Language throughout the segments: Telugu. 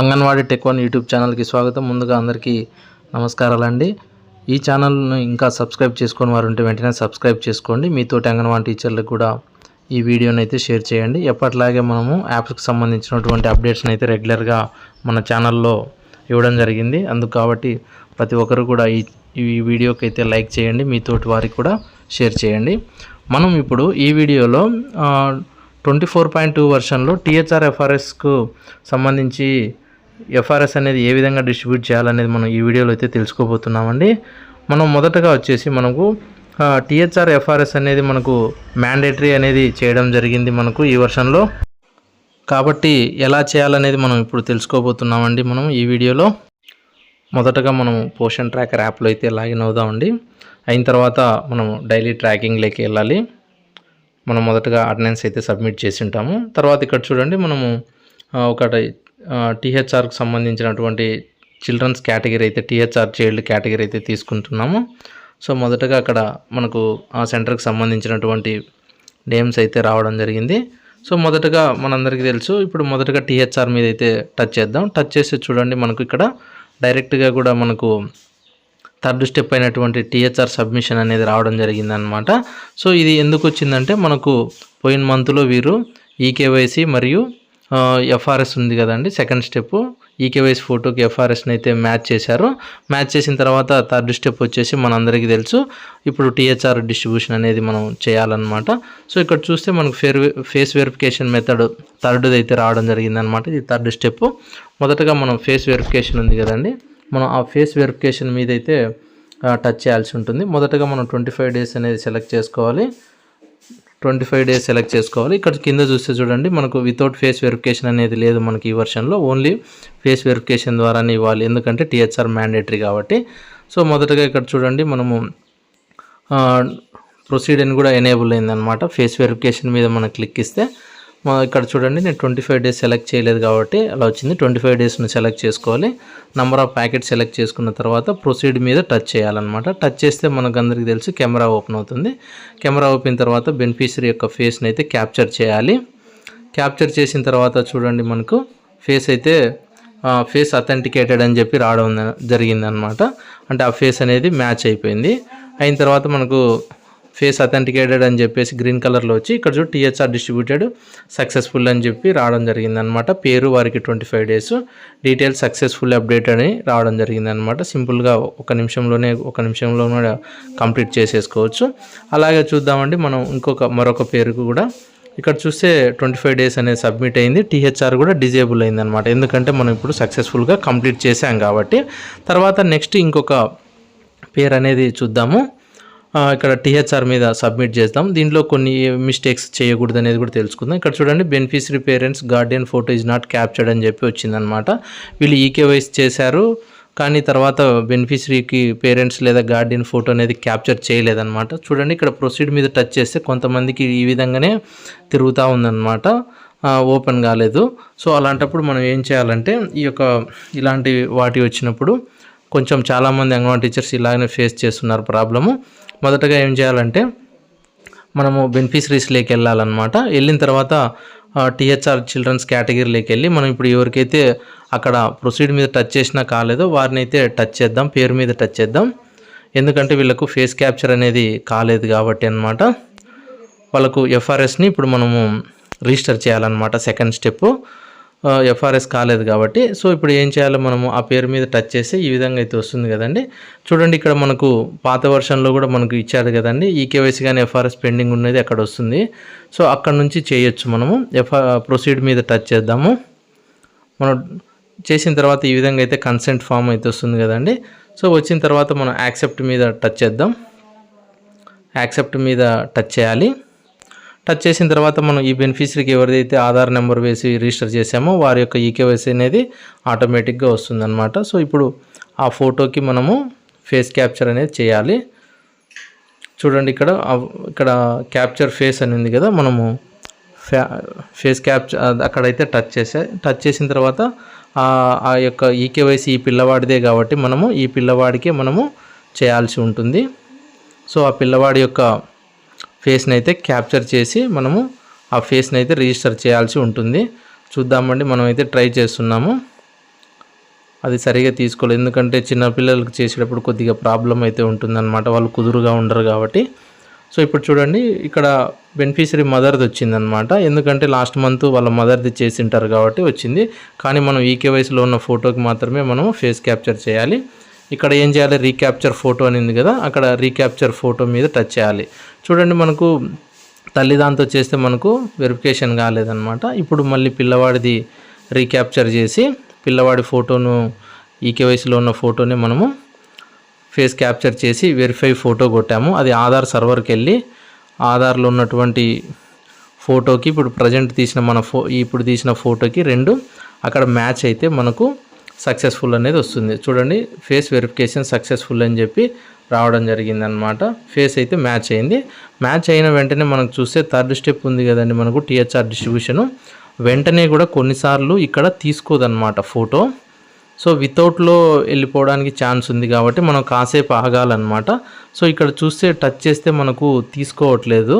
అంగన్వాడీ టెక్ వన్ యూట్యూబ్ ఛానల్కి స్వాగతం. ముందుగా అందరికీ నమస్కారాలండి. ఈ ఛానల్ను ఇంకా సబ్స్క్రైబ్ చేసుకుని వారు ఉంటే వెంటనే సబ్స్క్రైబ్ చేసుకోండి. మీతోటి అంగన్వాడీ టీచర్లకు కూడా ఈ వీడియోని అయితే షేర్ చేయండి. ఎప్పటిలాగే మనము యాప్స్కి సంబంధించినటువంటి అప్డేట్స్ని అయితే రెగ్యులర్గా మన ఛానల్లో ఇవ్వడం జరిగింది. అందుకు కాబట్టి ప్రతి ఒక్కరు కూడా ఈ ఈ వీడియోకి అయితే లైక్ చేయండి. మీతోటి వారికి కూడా షేర్ చేయండి. మనం ఇప్పుడు ఈ వీడియోలో ట్వంటీ ఫోర్ పాయింట్ టూ వర్షన్లో టీహెచ్ఆర్ఎఫ్ఆర్ఎస్కు సంబంధించి ఎఫ్ఆర్ఎస్ అనేది ఏ విధంగా డిస్ట్రిబ్యూట్ చేయాలనేది మనం ఈ వీడియోలో అయితే తెలుసుకోబోతున్నామండి. మనం మొదటగా వచ్చేసి మనకు టీహెచ్ఆర్ ఎఫ్ఆర్ఎస్ అనేది మనకు మ్యాండేటరీ అనేది చేయడం జరిగింది మనకు ఈ వర్షన్లో కాబట్టి ఎలా చేయాలనేది మనం ఇప్పుడు తెలుసుకోబోతున్నామండి మనం ఈ వీడియోలో. మొదటగా మనం పోషన్ ట్రాకర్ యాప్లో అయితే లాగిన్ అవుదామండి. అయిన తర్వాత మనం డైలీ ట్రాకింగ్లోకి వెళ్ళాలి. మనం మొదటగా అటెండెన్స్ అయితే సబ్మిట్ చేసి ఉంటాము. తర్వాత ఇక్కడ చూడండి మనము ఒకటి టీహెచ్ఆర్కి సంబంధించినటువంటి చిల్డ్రన్స్ కేటగిరీ అయితే టీహెచ్ఆర్ చైల్డ్ కేటగిరీ అయితే తీసుకుంటున్నాము. సో మొదటగా అక్కడ మనకు ఆ సెంటర్కి సంబంధించినటువంటి నేమ్స్ అయితే రావడం జరిగింది. సో మొదటగా మనందరికీ తెలుసు ఇప్పుడు మొదటగా టీహెచ్ఆర్ మీద అయితే టచ్ చేద్దాం. టచ్ చేసి చూడండి మనకు ఇక్కడ డైరెక్ట్గా కూడా మనకు థర్డ్ స్టెప్ అయినటువంటి టీహెచ్ఆర్ సబ్మిషన్ అనేది రావడం జరిగిందనమాట సో ఇది ఎందుకు వచ్చిందంటే మనకు పోయిన మంత్లో వీరు ఈకేవైసీ మరియు ఎఫ్ఆర్ఎస్ ఉంది కదండి సెకండ్ స్టెప్ ఈకేవైస్ ఫోటోకి ఎఫ్ఆర్ఎస్ని అయితే మ్యాచ్ చేశారు. మ్యాచ్ చేసిన తర్వాత థర్డ్ స్టెప్ వచ్చేసి మనందరికీ తెలుసు. ఇప్పుడు టీహెచ్ఆర్ డిస్ట్రిబ్యూషన్ అనేది మనం చేయాలన్నమాట. సో ఇక్కడ చూస్తే మనకు fair face verification method third అయితే రావడం జరిగిందనమాట ఇది థర్డ్ స్టెప్ మొదటగా మనం ఫేస్ వెరిఫికేషన్ ఉంది కదండి మనం ఆ ఫేస్ వెరిఫికేషన్ మీద అయితే టచ్ చేయాల్సి ఉంటుంది. మొదటగా మనం ట్వంటీ ఫైవ్ డేస్ అనేది సెలెక్ట్ చేసుకోవాలి. ట్వంటీ ఫైవ్ డేస్ సెలెక్ట్ చేసుకోవాలి. ఇక్కడ కింద చూస్తే చూడండి మనకు వితౌట్ ఫేస్ వెరిఫికేషన్ అనేది లేదు మనకి ఈ వర్షన్లో ఓన్లీ ఫేస్ వెరిఫికేషన్ ద్వారానే ఇవ్వాలి. ఎందుకంటే టీహెచ్ఆర్ మ్యాండేటరీ కాబట్టి. సో మొదటగా ఇక్కడ చూడండి మనము ప్రొసీడ్ అని కూడా ఎనేబుల్ అయిందనమాట ఫేస్ వెరిఫికేషన్ మీద మనం క్లిక్ ఇస్తే మా ఇక్కడ చూడండి నేను ట్వంటీ ఫైవ్ డేస్ సెలెక్ట్ చేయలేదు కాబట్టి అలా వచ్చింది. ట్వంటీ ఫైవ్ డేస్ను సెలెక్ట్ చేసుకోవాలి. నెంబర్ ఆఫ్ ప్యాకెట్ సెలెక్ట్ చేసుకున్న తర్వాత ప్రొసీడ్ మీద టచ్ చేయాలన్నమాట. టచ్ చేస్తే మనకు అందరికీ తెలుసు కెమెరా ఓపెన్ అవుతుంది. కెమెరా ఓపెన్ తర్వాత బెనిఫిషరీ యొక్క ఫేస్ని అయితే క్యాప్చర్ చేయాలి. క్యాప్చర్ చేసిన తర్వాత చూడండి మనకు ఫేస్ అయితే ఫేస్ అథెంటికేటెడ్ అని చెప్పి రావడం జరిగిందనమాట అంటే ఆ ఫేస్ అనేది మ్యాచ్ అయిపోయింది. అయిన తర్వాత మనకు ఫేస్ అథెంటికేటెడ్ అని చెప్పేసి గ్రీన్ కలర్లో వచ్చి ఇక్కడ చూడు టీహెచ్ఆర్ డిస్ట్రిబ్యూటెడ్ సక్సెస్ఫుల్ అని చెప్పి రావడం జరిగిందనమాట. పేరు వారికి twenty five days details successful update అని రావడం జరిగిందనమాట. సింపుల్గా ఒక నిమిషంలోనే ఒక నిమిషంలోనే కంప్లీట్ చేసేసుకోవచ్చు. అలాగే చూద్దామండి మనం ఇంకొక మరొక పేరుకు కూడా. ఇక్కడ చూస్తే ట్వంటీ ఫైవ్ డేస్ అనేది సబ్మిట్ అయింది. టీహెచ్ఆర్ కూడా డిజేబుల్ అయిందనమాట. ఎందుకంటే మనం ఇప్పుడు సక్సెస్ఫుల్గా కంప్లీట్ చేసాం కాబట్టి. తర్వాత నెక్స్ట్ ఇంకొక పేరు అనేది చూద్దాము. ఇక్కడ టీహెచ్ఆర్ మీద సబ్మిట్ చేద్దాం. దీంట్లో కొన్ని మిస్టేక్స్ చేయకూడదు అనేది కూడా తెలుసుకుందాం. ఇక్కడ చూడండి beneficiary parents guardian photo is not captured అని చెప్పి వచ్చిందనమాట వీళ్ళు ఈకేవైస్ చేశారు కానీ తర్వాత బెనిఫిషరీకి పేరెంట్స్ లేదా గార్డియన్ ఫోటో అనేది క్యాప్చర్ చేయలేదన్నమాట. చూడండి ఇక్కడ ప్రొసీడ్ మీద టచ్ చేస్తే కొంతమందికి ఈ విధంగానే తిరుగుతూ ఉందన్నమాట. ఓపెన్ కాలేదు. సో అలాంటప్పుడు మనం ఏం చేయాలంటే ఈ యొక్క ఇలాంటి వాటి వచ్చినప్పుడు కొంచెం చాలామంది అంగన్వాడీ టీచర్స్ ఇలాగనే ఫేస్ చేస్తున్నారు ప్రాబ్లము. మొదటగా ఏం చేయాలంటే మనము బెనిఫిషరీస్లోకి వెళ్ళాలన్నమాట. వెళ్ళిన తర్వాత టీహెచ్ఆర్ చిల్డ్రన్స్ కేటగిరీలోకి వెళ్ళి మనం ఇప్పుడు ఎవరికైతే అక్కడ ప్రొసీడ్ మీద టచ్ చేసినా కాలేదో వారిని అయితే టచ్ చేద్దాం పేరు మీద టచ్ చేద్దాం. ఎందుకంటే వీళ్ళకు ఫేస్ క్యాప్చర్ అనేది కాలేదు కాబట్టి అన్నమాట. వాళ్ళకు ఎఫ్ఆర్ఎస్ని ఇప్పుడు మనము రిజిస్టర్ చేయాలన్నమాట సెకండ్ స్టెప్ ఎఫ్ఆర్ఎస్ కాలేదు కాబట్టి సో ఇప్పుడు ఏం చేయాలో మనము ఆ పేరు మీద టచ్ చేస్తే ఈ విధంగా అయితే వస్తుంది కదండి. చూడండి ఇక్కడ మనకు పాత వర్షన్లో కూడా మనకు ఇచ్చాడు కదండి. ఈ కేవైసీ కానీ ఎఫ్ఆర్ఎస్ పెండింగ్ ఉన్నది అక్కడ వస్తుంది. సో అక్కడ నుంచి చేయొచ్చు మనము. ఎఫ్ఆర్ ప్రొసీడ్ మీద టచ్ చేద్దాము. మనం చేసిన తర్వాత ఈ విధంగా అయితే కన్సెంట్ ఫామ్ అయితే వస్తుంది కదండి. సో వచ్చిన తర్వాత మనం యాక్సెప్ట్ మీద టచ్ చేద్దాం. యాక్సెప్ట్ మీద టచ్ చేయాలి. టచ్ చేసిన తర్వాత మనం ఈ బెనిఫిషరీకి ఎవరిదైతే ఆధార్ నెంబర్ వేసి రిజిస్టర్ చేసామో వారి యొక్క ఈకేవైసీ అనేది ఆటోమేటిక్గా వస్తుందన్నమాట. సో ఇప్పుడు ఆ ఫోటోకి మనము ఫేస్ క్యాప్చర్ అనేది చేయాలి. చూడండి ఇక్కడ ఇక్కడ క్యాప్చర్ ఫేస్ అని ఉంది కదా మనము ఫ్యా ఫేస్ క్యాప్చర్ అక్కడైతే టచ్ చేసే టచ్ చేసిన తర్వాత ఆ ఆ యొక్క ఈకేవైసీ ఈ పిల్లవాడిదే కాబట్టి మనము ఈ పిల్లవాడికే మనము చేయాల్సి ఉంటుంది. సో ఆ పిల్లవాడి యొక్క ఫేస్ని అయితే క్యాప్చర్ చేసి మనము ఆ ఫేస్ని అయితే రిజిస్టర్ చేయాల్సి ఉంటుంది. చూద్దామండి మనం అయితే ట్రై చేస్తున్నాము. అది సరిగా తీసుకోలేదు. ఎందుకంటే చిన్నపిల్లలకు చేసేటప్పుడు కొద్దిగా ప్రాబ్లం అయితే ఉంటుందన్నమాట. వాళ్ళు కుదురుగా ఉండరు కాబట్టి. సో ఇప్పుడు చూడండి ఇక్కడ బెనిఫిషరీ మదర్ది వచ్చిందనమాట ఎందుకంటే లాస్ట్ మంత్ వాళ్ళ మదర్ది చేసింటారు కాబట్టి వచ్చింది. కానీ మనం ఈకేవైసీలో ఉన్న ఫోటోకి మాత్రమే మనం ఫేస్ క్యాప్చర్ చేయాలి. ఇక్కడ ఏం చేయాలి? రీక్యాప్చర్ ఫోటో అని ఉంది కదా అక్కడ రీక్యాప్చర్ ఫోటో మీద టచ్ చేయాలి. చూడండి మనకు తల్లి దాంతో చేస్తే మనకు వెరిఫికేషన్ కాలేదన్నమాట. ఇప్పుడు మళ్ళీ పిల్లవాడిది రీక్యాప్చర్ చేసి పిల్లవాడి ఫోటోను ఈకేవైసీలో ఉన్న ఫోటోని మనము ఫేస్ క్యాప్చర్ చేసి వెరిఫై ఫోటో కొట్టాము. అది ఆధార్ సర్వర్కి వెళ్ళి ఆధార్లో ఉన్నటువంటి ఫోటోకి ఇప్పుడు ప్రజెంట్ తీసిన మన ఫో ఇప్పుడు తీసిన ఫోటోకి రెండు అక్కడ మ్యాచ్ అయితే మనకు సక్సెస్ఫుల్ అనేది వస్తుంది. చూడండి ఫేస్ వెరిఫికేషన్ సక్సెస్ఫుల్ అని చెప్పి రావడం జరిగిందనమాట ఫేస్ అయితే మ్యాచ్ అయింది. మ్యాచ్ అయిన వెంటనే మనకు చూస్తే థర్డ్ స్టెప్ ఉంది కదండి మనకు టీహెచ్ఆర్ డిస్ట్రిబ్యూషను. వెంటనే కూడా కొన్నిసార్లు ఇక్కడ తీసుకోదన్నమాట ఫోటో. సో వితౌట్లో వెళ్ళిపోవడానికి ఛాన్స్ ఉంది కాబట్టి మనం కాసేపు ఆగాలన్నమాట. సో ఇక్కడ చూస్తే టచ్ చేస్తే మనకు తీసుకోవట్లేదు.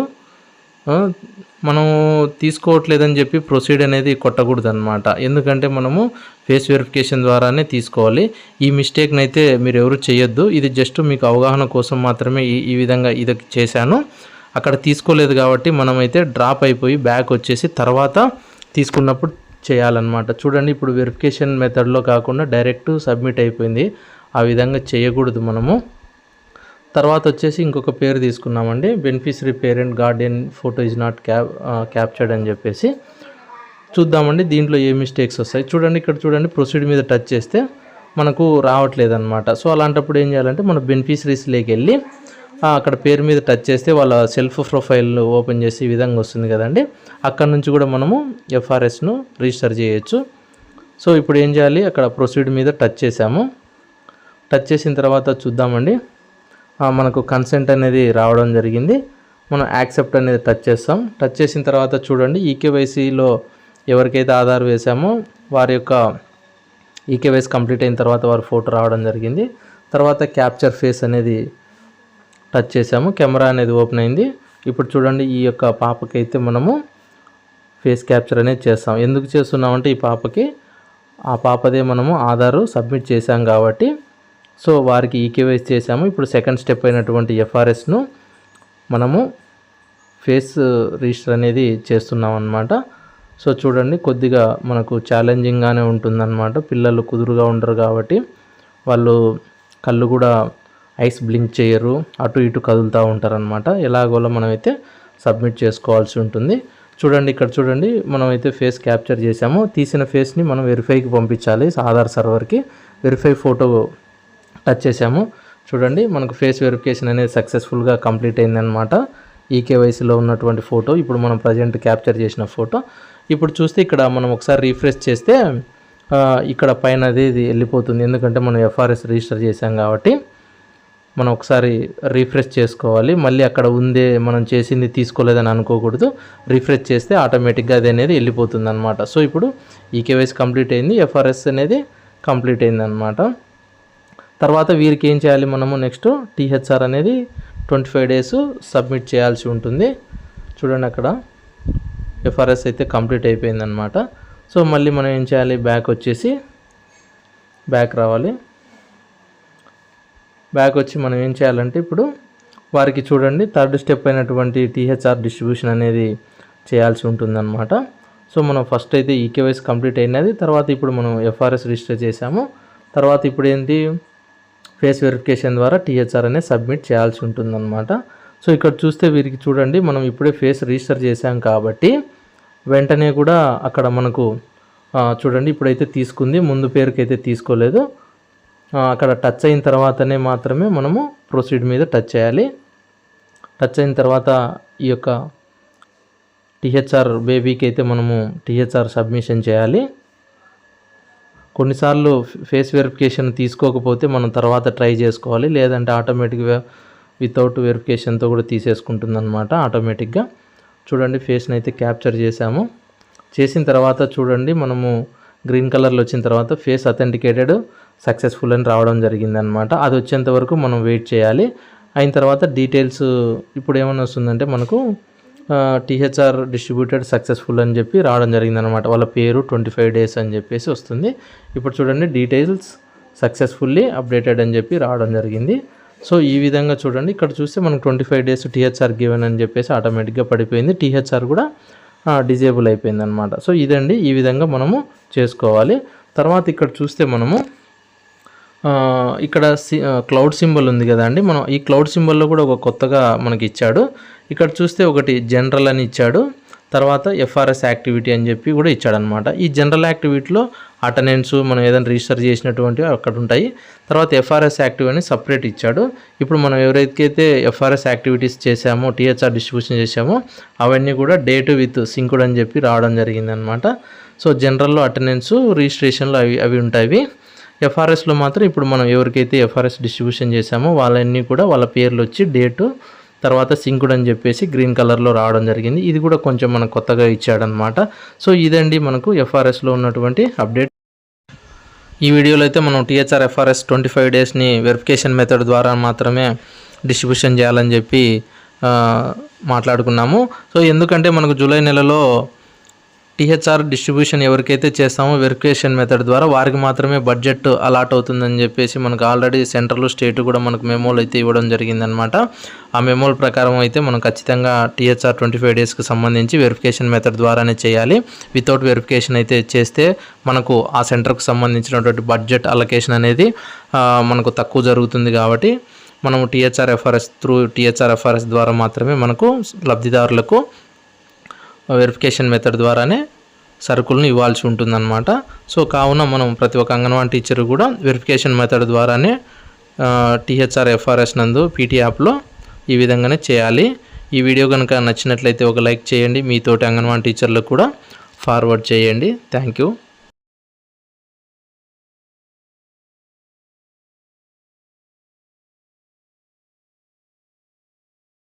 మనం తీసుకోవట్లేదని చెప్పి ప్రొసీడ్ అనేది కొట్టకూడదు అనమాట ఎందుకంటే మనము ఫేస్ వెరిఫికేషన్ ద్వారానే తీసుకోవాలి. ఈ మిస్టేక్ని అయితే మీరు ఎవరు చేయొద్దు. ఇది జస్ట్ మీకు అవగాహన కోసం మాత్రమే ఈ ఈ విధంగా ఇది చేశాను. అక్కడ తీసుకోలేదు కాబట్టి మనమైతే డ్రాప్ అయిపోయి బ్యాక్ వచ్చేసి తర్వాత తీసుకున్నప్పుడు చేయాలన్నమాట. చూడండి ఇప్పుడు వెరిఫికేషన్ మెథడ్లో కాకుండా డైరెక్ట్ సబ్మిట్ అయిపోయింది. ఆ విధంగా చేయకూడదు మనము. తర్వాత వచ్చేసి ఇంకొక పేరు తీసుకున్నామండి. Beneficiary parent guardian photo is not cap captured అని చెప్పేసి చూద్దామండి. దీంట్లో ఏ మిస్టేక్స్ వస్తాయి? చూడండి ఇక్కడ చూడండి ప్రొసీడ్ మీద టచ్ చేస్తే మనకు రావట్లేదు అనమాట సో అలాంటప్పుడు ఏం చేయాలంటే మన బెనిఫిషరీస్లోకి వెళ్ళి అక్కడ పేరు మీద టచ్ చేస్తే వాళ్ళ సెల్ఫ్ ప్రొఫైల్ ఓపెన్ చేసి ఈ విధంగా వస్తుంది కదండి. అక్కడ నుంచి కూడా మనము ఎఫ్ఆర్ఎస్ను రిజిస్టర్ చేయొచ్చు. సో ఇప్పుడు ఏం చేయాలి? అక్కడ ప్రొసీడ్ మీద టచ్ చేసాము. టచ్ చేసిన తర్వాత చూద్దామండి. మనకు కన్సెంట్ అనేది రావడం జరిగింది. మనం యాక్సెప్ట్ అనేది టచ్ చేస్తాం. టచ్ చేసిన తర్వాత చూడండి ఈకేవైసీలో ఎవరికైతే ఆధార్ వేసామో వారి యొక్క ఈకేవైసీ కంప్లీట్ అయిన తర్వాత వారి ఫోటో రావడం జరిగింది. తర్వాత క్యాప్చర్ ఫేస్ అనేది టచ్ చేసాము కెమెరా అనేది ఓపెన్ అయింది. ఇప్పుడు చూడండి ఈ యొక్క పాపకైతే మనము ఫేస్ క్యాప్చర్ అనేది చేస్తాం. ఎందుకు చేస్తున్నామంటే ఈ పాపకి ఆ పాపదే మనము ఆధారు సబ్మిట్ చేసాం కాబట్టి సో వారికి ఈకేవైస్ చేసాము ఇప్పుడు సెకండ్ స్టెప్ అయినటువంటి ఎఫ్ఆర్ఎస్ను మనము ఫేస్ రిజిస్టర్ అనేది చేస్తున్నాం అన్నమాట సో చూడండి కొద్దిగా మనకు ఛాలెంజింగ్గానే ఉంటుందన్నమాట. పిల్లలు కుదురుగా ఉండరు కాబట్టి వాళ్ళు కళ్ళు కూడా ఐస్ బ్లింక్ చేయరు అటు ఇటు కదులుతూ ఉంటారనమాట ఎలాగోలా మనమైతే సబ్మిట్ చేసుకోవాల్సి ఉంటుంది. చూడండి ఇక్కడ చూడండి మనమైతే ఫేస్ క్యాప్చర్ చేసాము తీసిన ఫేస్ని మనం వెరిఫైకి పంపించాలి ఆధార్ సర్వర్కి. వెరిఫై ఫోటో టచ్ చేసాము చూడండి మనకు ఫేస్ వెరిఫికేషన్ అనేది సక్సెస్ఫుల్గా కంప్లీట్ అయిందనమాట ఈకేవైసీలో ఉన్నటువంటి ఫోటో ఇప్పుడు మనం ప్రజెంట్ క్యాప్చర్ చేసిన ఫోటో. ఇప్పుడు చూస్తే ఇక్కడ మనం ఒకసారి రీఫ్రెష్ చేస్తే ఇక్కడ పైన అది ఇది వెళ్ళిపోతుంది. ఎందుకంటే మనం ఎఫ్ఆర్ఎస్ రిజిస్టర్ చేసాం కాబట్టి మనం ఒకసారి రీఫ్రెష్ చేసుకోవాలి. మళ్ళీ అక్కడ ఉందే మనం చేసింది తీసుకోలేదని అనుకోకూడదు. రీఫ్రెష్ చేస్తే ఆటోమేటిక్గా అది అనేది వెళ్ళిపోతుంది అనమాట సో ఇప్పుడు ఈకేవైసీ కంప్లీట్ అయింది. ఎఫ్ఆర్ఎస్ అనేది కంప్లీట్ అయిందనమాట తర్వాత వీరికి ఏం చేయాలి మనము? నెక్స్ట్ టీహెచ్ఆర్ అనేది ట్వంటీ ఫైవ్ డేస్ సబ్మిట్ చేయాల్సి ఉంటుంది. చూడండి అక్కడ. ఎఫ్ఆర్ఎస్ అయితే కంప్లీట్ అయిపోయిందనమాట సో మళ్ళీ మనం ఏం చేయాలి? బ్యాక్ వచ్చేసి బ్యాక్ రావాలి. బ్యాక్ వచ్చి మనం ఏం చేయాలంటే ఇప్పుడు వారికి చూడండి థర్డ్ స్టెప్ అయినటువంటి టీహెచ్ఆర్ డిస్ట్రిబ్యూషన్ అనేది చేయాల్సి ఉంటుందన్నమాట. సో మనం ఫస్ట్ అయితే ఈకేవైస్ కంప్లీట్ అయినది. తర్వాత ఇప్పుడు మనం ఎఫ్ఆర్ఎస్ రిజిస్టర్ చేసాము తర్వాత ఇప్పుడు ఏంటి? ఫేస్ వెరిఫికేషన్ ద్వారా టీహెచ్ఆర్ అనేది సబ్మిట్ చేయాల్సి ఉంటుందన్నమాట. సో ఇక్కడ చూస్తే వీరికి చూడండి మనం ఇప్పుడే ఫేస్ రిజిస్టర్ చేసాం కాబట్టి వెంటనే కూడా అక్కడ మనకు చూడండి ఇప్పుడైతే తీసుకుంది ముందు పేరుకి అయితే తీసుకోలేదు అక్కడ టచ్ అయిన తర్వాతనే మాత్రమే మనము ప్రొసీడ్ మీద టచ్ చేయాలి. టచ్ అయిన తర్వాత ఈ యొక్క టీహెచ్ఆర్ బేబీకి అయితే మనము టీహెచ్ఆర్ సబ్మిషన్ చేయాలి. కొన్నిసార్లు ఫేస్ వెరిఫికేషన్ తీసుకోకపోతే మనం తర్వాత ట్రై చేసుకోవాలి. లేదంటే ఆటోమేటిక్గా వితౌట్ వెరిఫికేషన్తో కూడా తీసేసుకుంటుంది అనమాట ఆటోమేటిక్గా. చూడండి ఫేస్ని అయితే క్యాప్చర్ చేసాము చేసిన తర్వాత చూడండి మనము గ్రీన్ కలర్లో వచ్చిన తర్వాత ఫేస్ అథెంటికేటెడ్ సక్సెస్ఫుల్ అని రావడం జరిగిందనమాట అది వచ్చేంత వరకు మనం వెయిట్ చేయాలి. అయిన తర్వాత డీటెయిల్స్ ఇప్పుడు ఏమైనా వస్తుందంటే మనకు టీహెచ్ఆర్ డిస్ట్రిబ్యూటెడ్ సక్సెస్ఫుల్ అని చెప్పి రావడం జరిగిందనమాట వాళ్ళ పేరు ట్వంటీ ఫైవ్ డేస్ అని చెప్పేసి వస్తుంది. ఇప్పుడు చూడండి డీటెయిల్స్ సక్సెస్ఫుల్లీ అప్డేటెడ్ అని చెప్పి రావడం జరిగింది. సో ఈ విధంగా చూడండి ఇక్కడ చూస్తే మనకు twenty five days THR given అని చెప్పేసి ఆటోమేటిక్గా పడిపోయింది. టీహెచ్ఆర్ కూడా డిజేబుల్ అయిపోయింది అనమాట సో ఇదండి ఈ విధంగా మనము చేసుకోవాలి. తర్వాత ఇక్కడ చూస్తే మనము ఇక్కడ సి క్లౌడ్ సింబల్ ఉంది కదా అండి మనం ఈ క్లౌడ్ సింబల్లో కూడా ఒక కొత్తగా మనకి ఇచ్చాడు. ఇక్కడ చూస్తే ఒకటి జనరల్ అని ఇచ్చాడు తర్వాత ఎఫ్ఆర్ఎస్ యాక్టివిటీ అని చెప్పి కూడా ఇచ్చాడనమాట ఈ జనరల్ యాక్టివిటీలో అటెండెన్స్ మనం ఏదైనా రిజిస్టర్ చేసినటువంటివి అక్కడ ఉంటాయి. తర్వాత ఎఫ్ఆర్ఎస్ యాక్టివ్ అని సపరేట్ ఇచ్చాడు. ఇప్పుడు మనం ఎవరైతే ఎఫ్ఆర్ఎస్ యాక్టివిటీస్ చేశామో టీహెచ్ఆర్ డిస్ట్రిబ్యూషన్ చేసామో అవన్నీ కూడా డేట్ విత్ సింకుడ్ అని చెప్పి రావడం జరిగిందనమాట సో జనరల్లో అటెండెన్స్ రిజిస్ట్రేషన్లో అవి అవి ఉంటాయి. ఎఫ్ఆర్ఎస్లో మాత్రం ఇప్పుడు మనం ఎవరికైతే ఎఫ్ఆర్ఎస్ డిస్ట్రిబ్యూషన్ చేశామో వాళ్ళన్నీ కూడా వాళ్ళ పేర్లు వచ్చి డేటు తర్వాత సింకుడ్ అని చెప్పేసి గ్రీన్ కలర్లో రావడం జరిగింది. ఇది కూడా కొంచెం మనకు కొత్తగా ఇచ్చాడనమాట. సో ఇదండి మనకు ఎఫ్ఆర్ఎస్లో ఉన్నటువంటి అప్డేట్. ఈ వీడియోలో అయితే మనం టీహెచ్ఆర్ ఎఫ్ఆర్ఎస్ ట్వంటీ ఫైవ్ డేస్ని వెరిఫికేషన్ మెథడ్ ద్వారా మాత్రమే డిస్ట్రిబ్యూషన్ చేయాలని చెప్పి మాట్లాడుకున్నాము. సో ఎందుకంటే మనకు జూలై నెలలో టీహెచ్ఆర్ డిస్ట్రిబ్యూషన్ ఎవరికైతే చేస్తామో వెరిఫికేషన్ మెథడ్ ద్వారా వారికి మాత్రమే బడ్జెట్ అలాట్ అవుతుందని చెప్పేసి మనకు ఆల్రెడీ సెంట్రల్ స్టేట్ కూడా మనకు మెమోలు అయితే ఇవ్వడం జరిగిందనమాట ఆ మెమోల ప్రకారం అయితే మనం ఖచ్చితంగా టీహెచ్ఆర్ ట్వంటీ ఫైవ్ డేస్కి సంబంధించి వెరిఫికేషన్ మెథడ్ ద్వారానే చేయాలి. వితౌట్ వెరిఫికేషన్ అయితే చేస్తే మనకు ఆ సెంటర్కు సంబంధించినటువంటి బడ్జెట్ అలొకేషన్ అనేది మనకు తక్కువ జరుగుతుంది కాబట్టి మనము THR FRS through THR FRS ద్వారా మాత్రమే మనకు లబ్ధిదారులకు వెరిఫికేషన్ మెథడ్ ద్వారానే సరుకులను ఇవ్వాల్సి ఉంటుందన్నమాట. సో కావున మనం ప్రతి ఒక్క అంగన్వాడీ టీచర్ కూడా వెరిఫికేషన్ మెథడ్ ద్వారానే టీహెచ్ఆర్ ఎఫ్ఆర్ఎస్ నందు పీటీ యాప్లో ఈ విధంగానే చేయాలి. ఈ వీడియో కనుక నచ్చినట్లయితే ఒక లైక్ చేయండి. మీతోటి అంగన్వాడీ టీచర్లకు కూడా ఫార్వర్డ్ చేయండి. Thank you